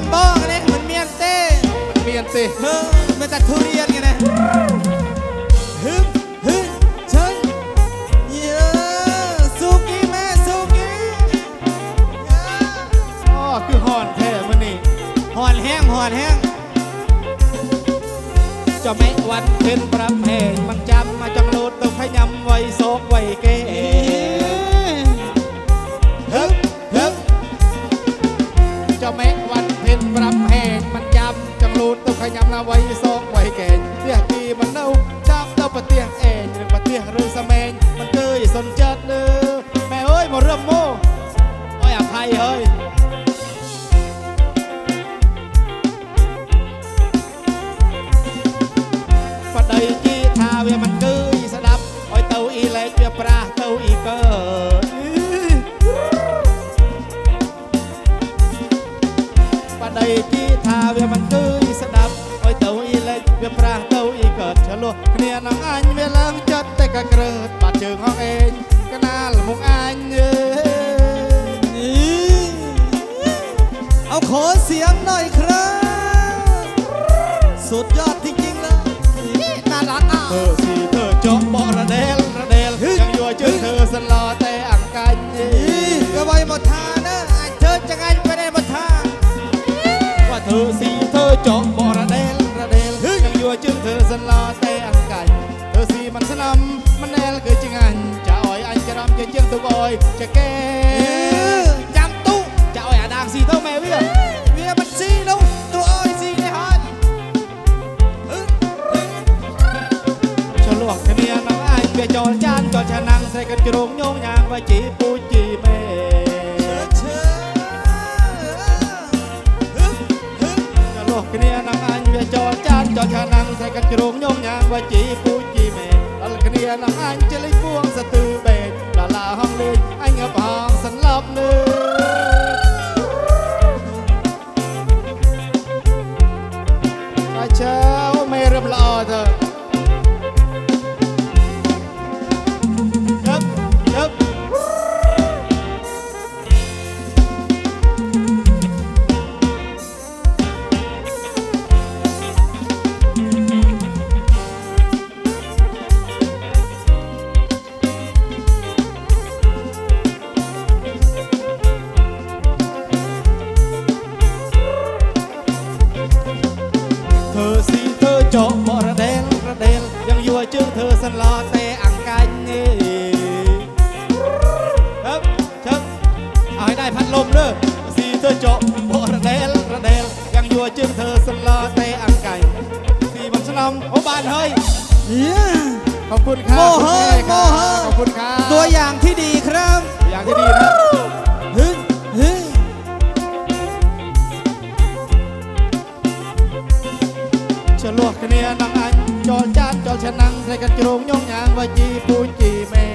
นบ้องเนี่มันเมียนเต้เมียนสิเออมันแต่ทุเรียนไงนะฮึมฮึมเชิญเยอะสุกี้แม่สุกี้เยอะอ๋อคือห่อนแท้มันนี่หอนแห้งหอนแห้งจะไม่วันเพ็นปรับแห่งมันจำมาจังโลดต้องพยายำไว้โศกไว้เก ơi ធ្វើស៊ីធ្វើចង់បរដេលរដេលខ្ញុំយួរជើងធ្វើសិនឡតែអង្កាញ់ធ្វើស៊ីមិនស្នំមិនដែលគឺជាងាញ់ចាឲ្យអញច្រំជាជាងទុកឲ្យចាកែចាំទុចាឲ្យអាដាងស៊ីទៅមែវាវាមិនស៊ីនោះទុឲ្យស៊ីគេហត់ចលក់គ្នានឹងអាយវាចូលចានចូលឆ្នាំងស្រីកិនជ្រងញងញ៉ាងវាជីពូជីមែ ចោលឆាណាំងស្រែកជ្រងញោមញ៉ាងវជីពូជីមេដល់គ្នានឹងអញជិលិចពួងសតឺបេដល់ឡាហងលេងអញបងសន្លប់នឿអាចាមេរឹមល្អទៅ ครับโมเฮ้ยคุณแม่ครับโมเฮ้ยขอบคุณครับ ตัวอย่างที่ดีครับอย่างที่ดีนะฮึ่ยฮึ่ยฉลวกเนียนังอันจอจานจอชะนังใส่กันจรงยงยางว่าจีปูจีแม่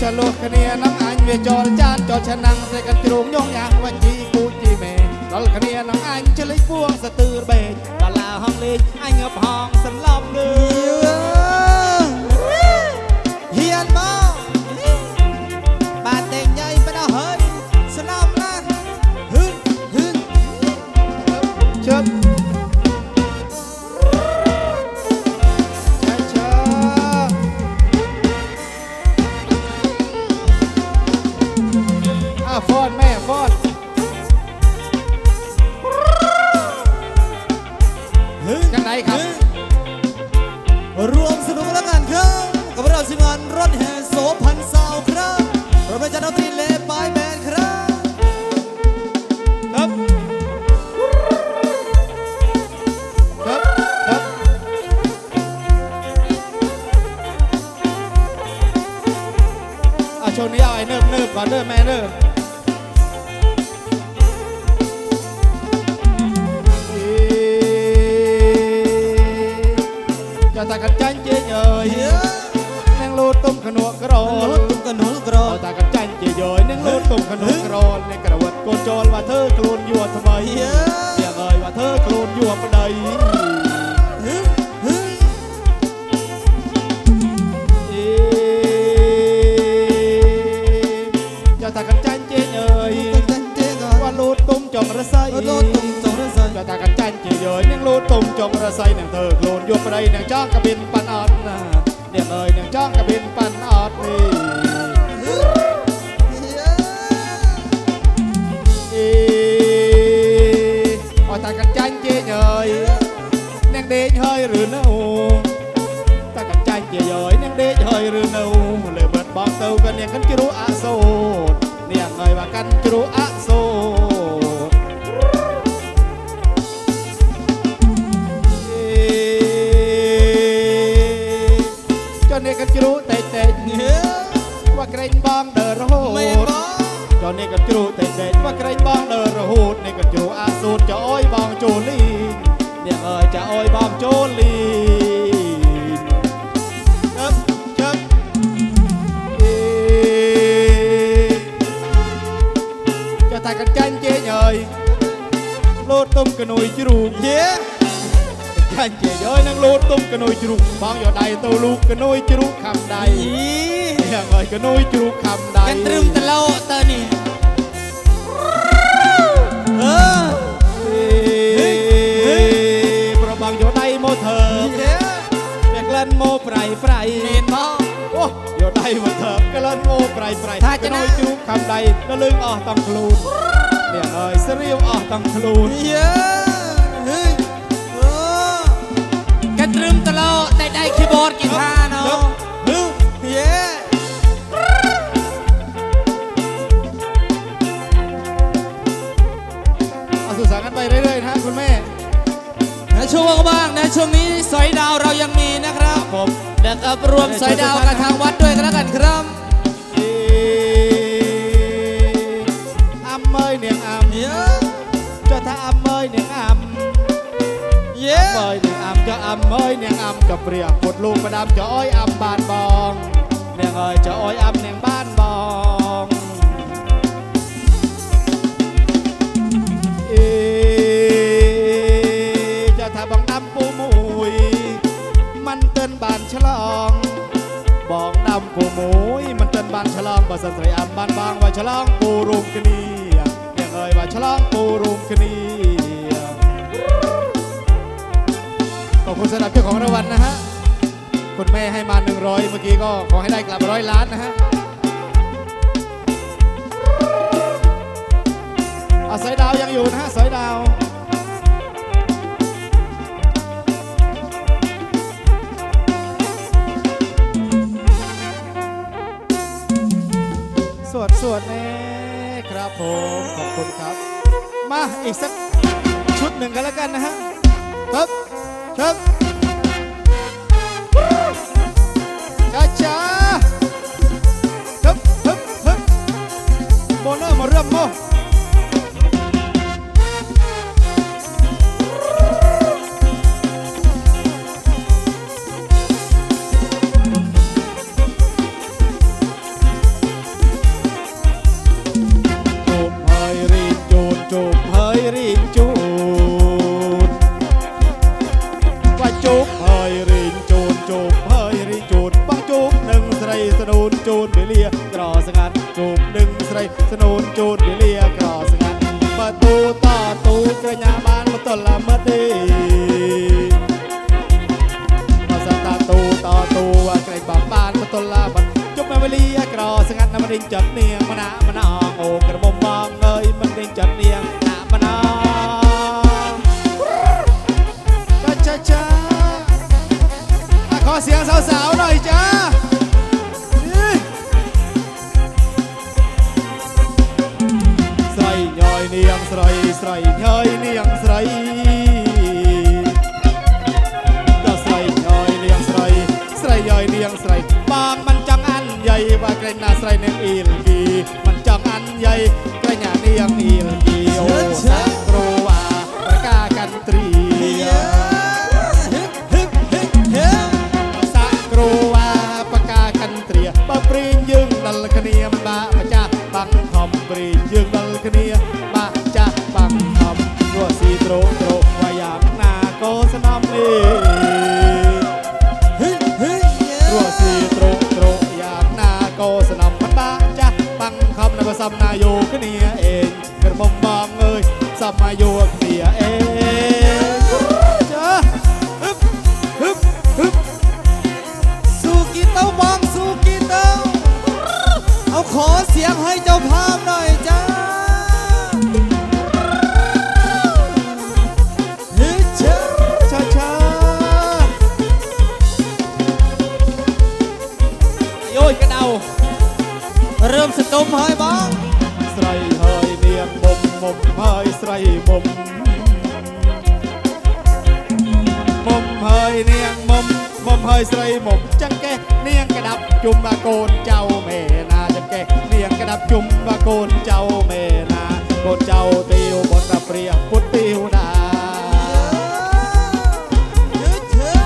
ฉลกเนียน้ำอันเวจอลจานจอชะนังใส่กันจรงยงยางวันจีกูจีเมลอลเนียน้ำอันจะเลยพวง ห้องเลงไอ้เงบห้องสลับเลเฮียนบ้า I got ងបងដើររហូតចុះនេះក៏ជ្រូតែដេកមកក្រែងបងដើររហូតនេះក៏ជ្រូអាសូតចុះអើយបងជូលីអ្នកអើយចុះអើយបងជូលីតែកញ្ចាញ់ជេងអើយលោតទុំកណុយជ្រូកយេចាញ់ជេងអើយនឹងលោតទុំកណុយជ្រូកបងយកដៃទៅលូកកណុយជ្រូកខាំដៃ យ៉ាងអើយកនុយជ្រូកខំដៃកាន់ត្រឹមតឡោទៅនេះអឺប្របងយោដៃមកធ្វើវាក្លិនមកប្រៃប្រៃមានមកអូយោដៃមកធ្វើក្លិនមកប្រៃប្រៃកនុយជ្រូកខំដៃដល់លឹងអស់តាំងខ្លួនអ្នកអើយស្រាវអស់តាំងខ្លួនយេកាន់ត្រឹមតឡោតែដៃ keyboard ហ្គីតាណូ เรื่อยๆนะคุณแม่ในช่วงบ้างในช่วงนี้สอยดาวเรายังมีนะครับผมเดี๋ยวกับรวมสอยดาวกับทางวัดด้วยกันแล้วกันครับอ่ออำเมยเนียงอำเย้เจ้าถ้าอำเมยเนียงอำเย้เมยเนียงอำเจ้าอำเมยเนียงอำกับเปรียบปดลูกประดำเจ้าอ้อยอำบานบองเนียงเอ้ยเจ้าอ้อยอำเนียงบ้านบอง มันเตือนบานฉลองบาสันใส่อำบานบางว่าฉลองปูรุมกนีเนียงเอ้ยว่าฉลองปูรุมกนีขอบคุณสำหรับเจ้าของรางวัลนะฮะคุณแม่ให้มา 100 เมื่อกี้ก็ขอให้ได้กลับร้อยล้านนะฮะอาสายดาวยังอยู่นะฮะสายดาว วดสวดแน่ครับผมขอบคุณครับ มาอีกสักชุดหนึ่งกันแล้วกันนะฮะครับครับ នជូនវេលាក៏ស្ងាត់បើទូតទូក្រញ្ញាបានមកទល់ឡាមិតទេបើសតាទូតទូក្រៃបបានមកទល់ឡាបាត់ជុំវេលាក៏ស្ងាត់ណាស់មិនចិត្តនាងមណា សន្ទុំហើយបងស្រីហើយនាងមុំមុំហើយស្រីមុំមុំហើយនាងមុំមុំហើយស្រីមុំចឹងកេះនាងកដាប់ជុំបាកូនចៅមេណាចឹងកេះនាងកដាប់ជុំបាកូនចៅមេណាកូនចៅទាវបុត្រព្រះពុទ្ធទាវណា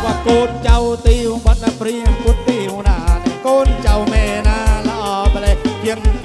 បាកូនចៅទាវបុត្រព្រះពុទ្ធទាវណាកូន bien.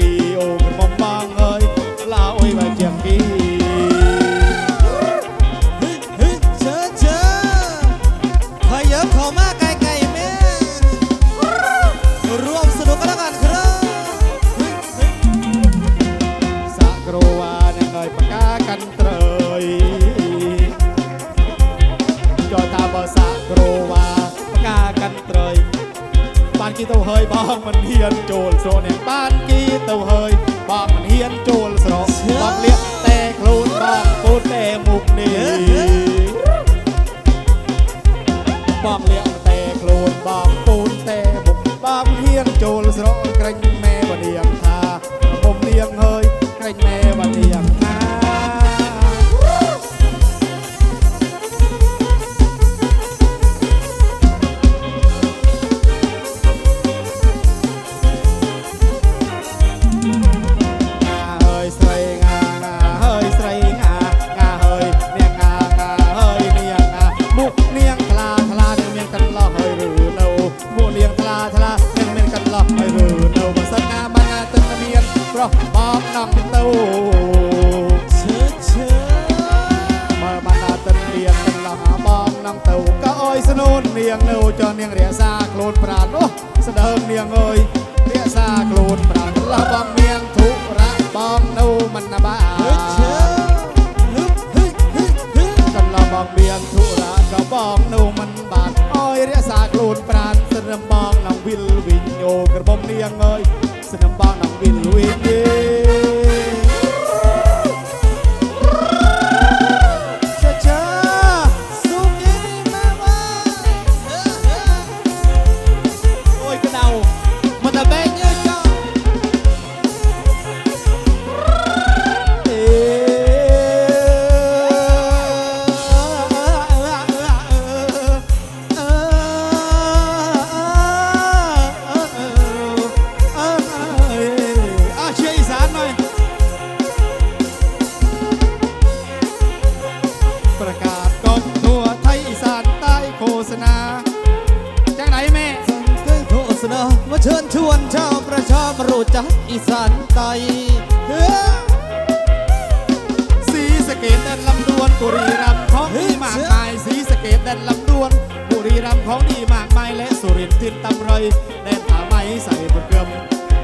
รำของดีมากมายและสุรินทร์ทินตำรอยแดนผ้าไหมใส่บุนเกลม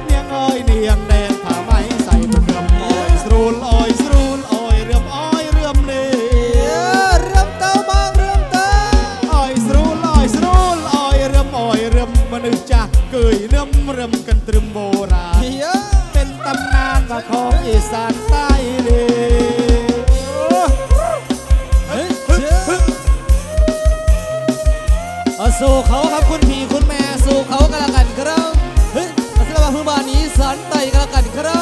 เนียงอ้อยเนียงแดนผ้าไหมใส่บุนเกลมอ้อยสรูลอ้อยสรูลอ้อยเรื่มอ้อยเรื่มเนี่ยเรื่มเต้าบางเรื่มเต้าอ้อยสรูลอ้อยสรูลอ้อยเรื่มอ้อยเรื่อมมนุษย์จ้าเกยเรื่มเรื่มกันตรึมโบราณเป็นตำนานว่าของอีสานใต้เลย สู่เขาครับคุณพี่คุณแม่สู่เขากันละกันครับเฮ้ยมาสิำหรัาเพื้นบ้านนี้สันไตกันละกันครับ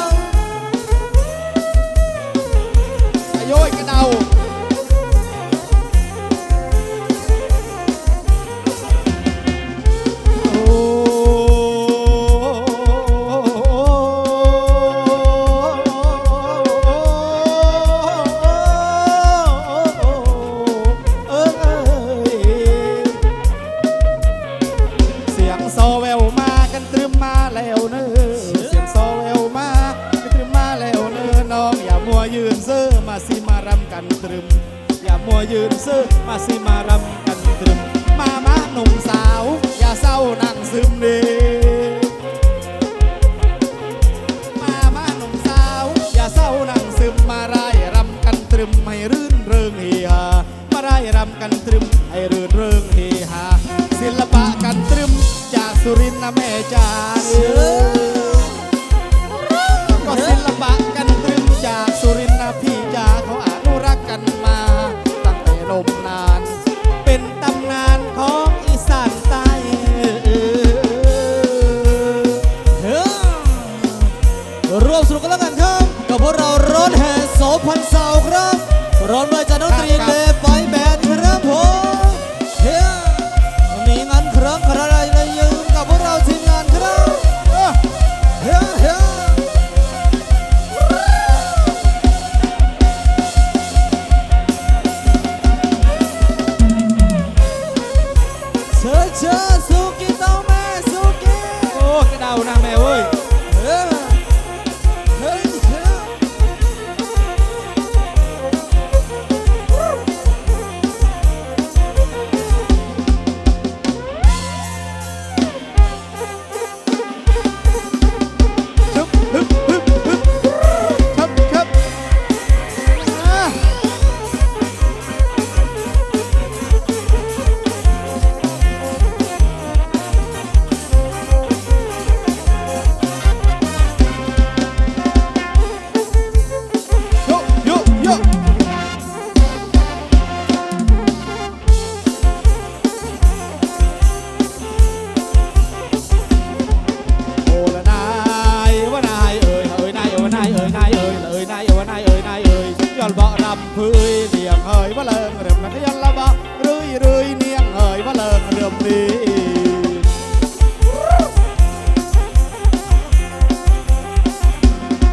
ยงเฮยว่าเลิงเริ่มนักยันละบะรุยรุยเนียงเฮยว่าเลิงเริ่มดี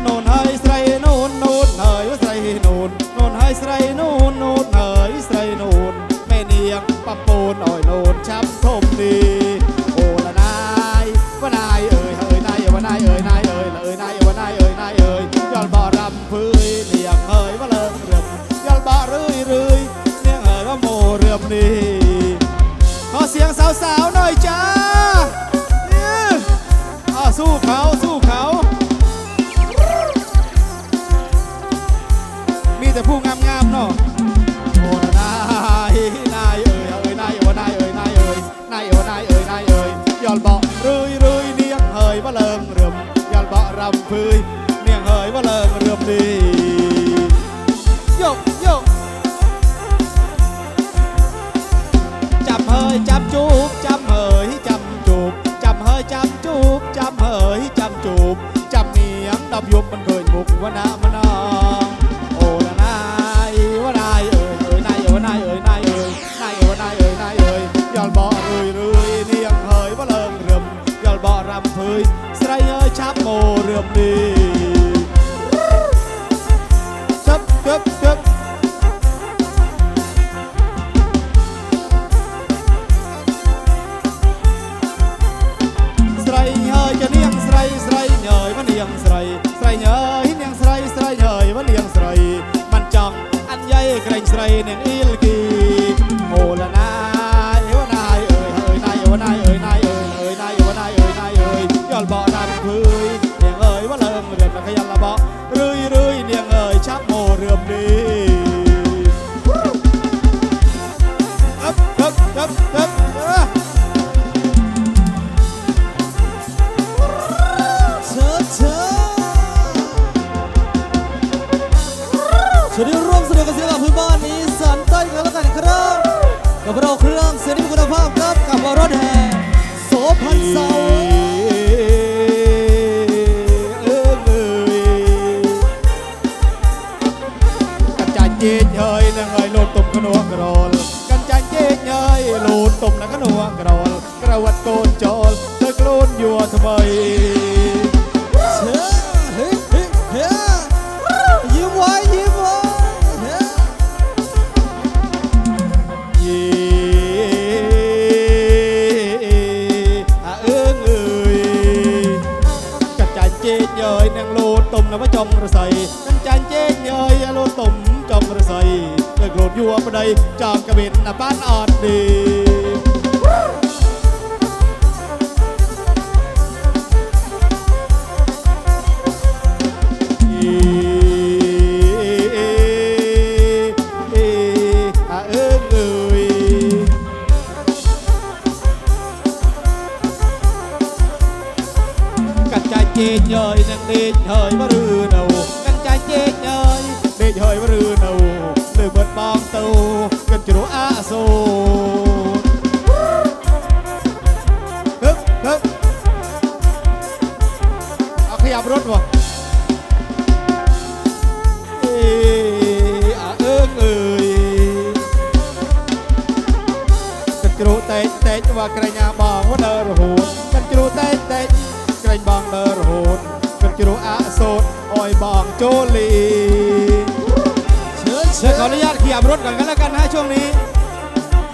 นูนเฮยใส่นูนนูนเฮยว่าใส่นูนนูนเฮยใส่นูนนูนเฮยใส่นูนแม่เนียงปะปูนอ่อยนูนช้ำทมดี Israel and Eli.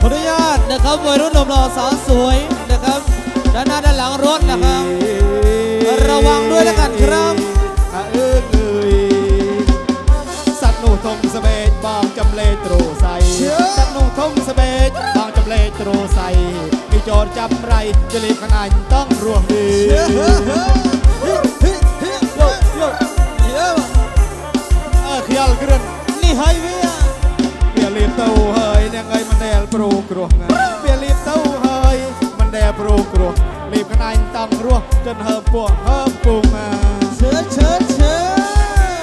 ออนุญาตนะครับวัยรุ่นหนุ่มหล่อสาวสวยนะครับ ด้านหน้าด้านหลังรถนะครับ ระวังด้วยแล้วกันครับอาเอิ้งเอ้ยสัตว์หนูทงสเบจบองจำเลตรูใสเชื่อสัตว์หนูทงสเบจบองจำเลตรูใสมีโจรจำไรจะรีบขนาดต้องร่วงดีเฮ้ยเฮ้ยเฮ้ยเฮ้ยเฮ้ยเฮ้ยโยโยเยอะเออเขียลกระนนี่ไฮเวีย เบียรีบเต้าเฮยเนี่ยไงมันแดลปรูกรวงเบียรีบเต้าเฮยมันแดลปรูกรวงรีบขนาดต้องร่วงจนเฮิมปวงเฮิมปุงอะเชิญเชิญเชิ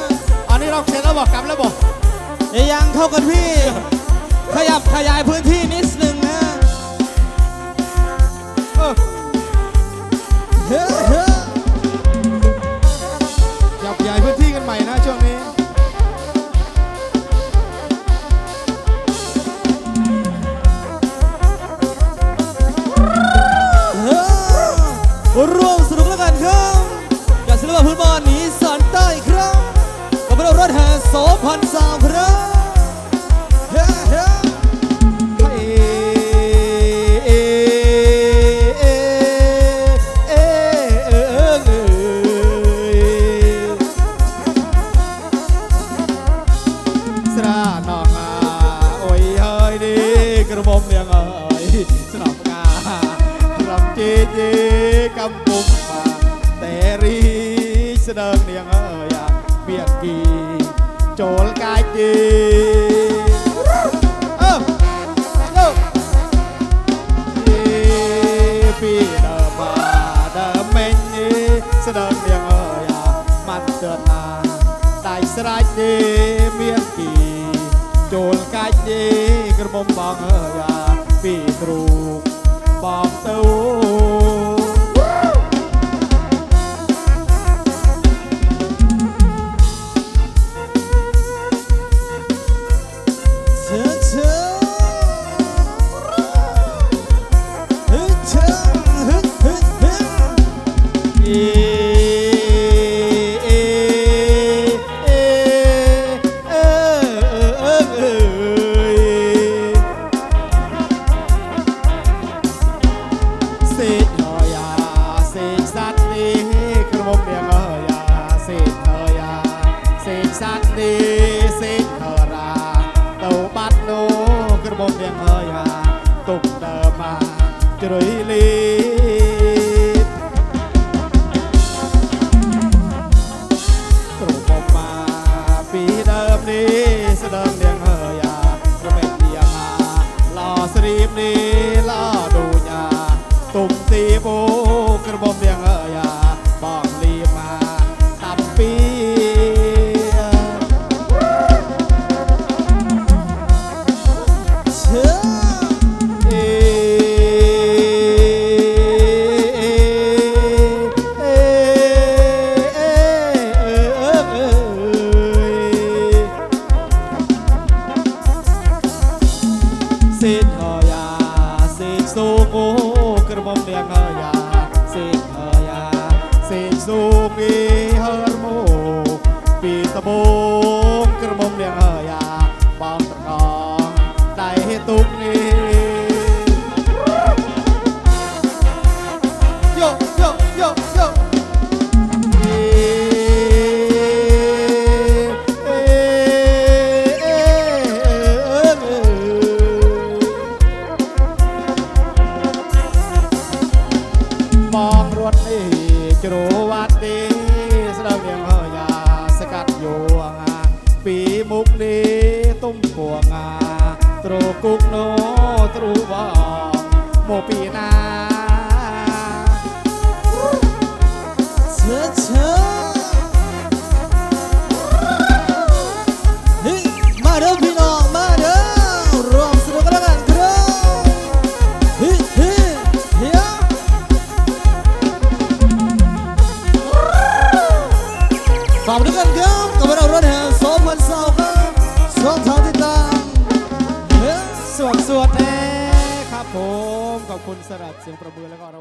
ญอันนี้เราเสร็จแล้วบอกกลับแล้วบอกเอ้ยยังเข้ากันพี่ ขยับขยายพื้นที่นิดนึงนะ ស្ដើងនាងអើយវាគីចូលកាយទីអើលោកពីដើបាដើមេញស្ដើងនាងអើយមាត់ទៅណាដៃស្រេចទេមានគីចូលកាយទេក្រមុំបងអើយពីទ្រូបងទៅ ជ្រវត្តទីស្ដើងនាងហើយអាសកាត់យោអាពីមុខនេះទុំពួងអាត្រគុកនោះ ครับผม ขอบคุณสำหรับเสียงประมือแล้วก็รางวัล งวัล